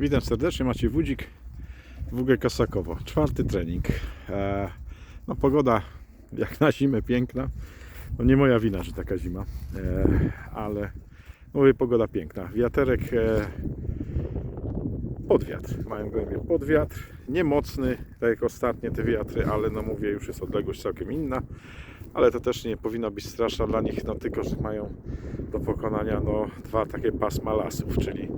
Witam serdecznie, Maciej Wódzik, WG Kasakowo. Czwarty trening. E, no pogoda jak na zimę piękna. No nie moja wina, że taka zima, e, ale mówię pogoda piękna. Wiaterek e, pod wiatr. Mają głębię pod wiatr. Nie mocny, tak jak ostatnie te wiatry, ale no mówię, już jest odległość całkiem inna. Ale to też nie powinno być straszna dla nich, no tylko, że mają do pokonania no, dwa takie pasma lasów, czyli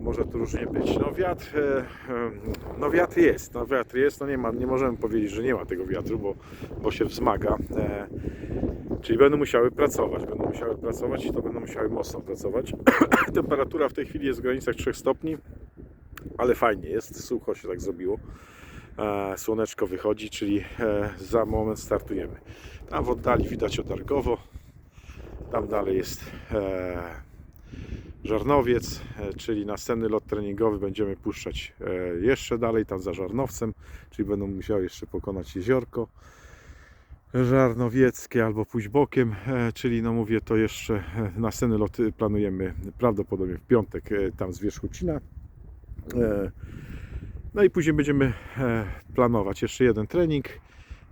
może tu różnie być. No wiatr, e, e, no wiatr jest, no wiatr jest, no nie, ma, nie możemy powiedzieć, że nie ma tego wiatru, bo, bo się wzmaga. E, czyli będą musiały pracować, będą musiały pracować i to będą musiały mocno pracować. Temperatura w tej chwili jest w granicach 3 stopni, ale fajnie jest, sucho się tak zrobiło. E, słoneczko wychodzi, czyli e, za moment startujemy. Tam w oddali widać Odargowo, tam dalej jest e, Żarnowiec, czyli następny lot treningowy będziemy puszczać jeszcze dalej, tam za Żarnowcem, czyli będą musiały jeszcze pokonać jeziorko żarnowieckie albo pójść bokiem, czyli no mówię to jeszcze następny lot planujemy prawdopodobnie w piątek tam z Wierzchucina. No i później będziemy e, planować jeszcze jeden trening,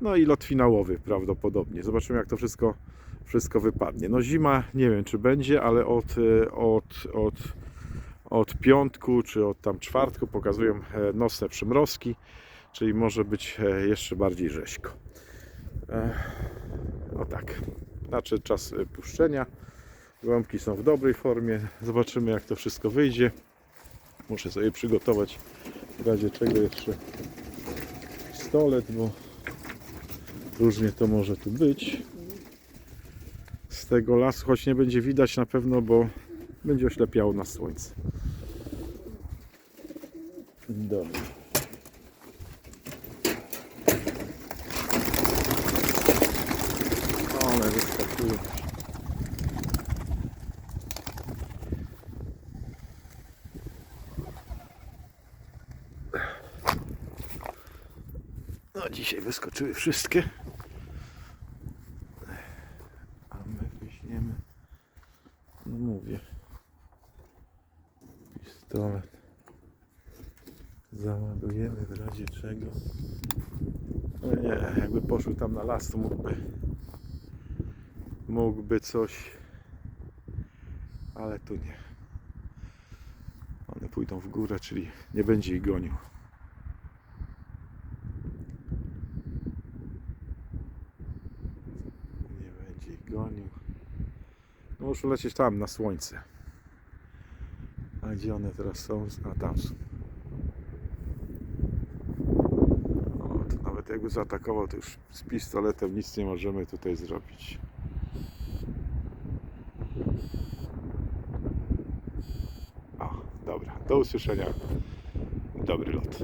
no i lot finałowy prawdopodobnie. Zobaczymy jak to wszystko wszystko wypadnie. No zima nie wiem czy będzie, ale od, e, od, od, od piątku czy od tam czwartku pokazują e, nocne przymrozki, czyli może być jeszcze bardziej rzeźko. No tak, znaczy czas puszczenia. Gołąbki są w dobrej formie. Zobaczymy jak to wszystko wyjdzie. Muszę sobie przygotować w razie czego jeszcze pistolet, bo różnie to może tu być z tego lasu, choć nie będzie widać na pewno, bo będzie oślepiało na słońce. Dobra. One wyskakują. No dzisiaj wyskoczyły wszystkie. A my weźmiemy, no mówię, pistolet. Załadujemy w razie czego. No nie, jakby poszły tam na las, to mógłby, mógłby coś, ale tu nie. One pójdą w górę, czyli nie będzie ich gonił. Nie będzie ich No muszę lecieć tam na słońce. A gdzie one teraz są? A tam są. O, to nawet jakby zaatakował, to już z pistoletem nic nie możemy tutaj zrobić. O, dobra. Do usłyszenia. Dobry lot.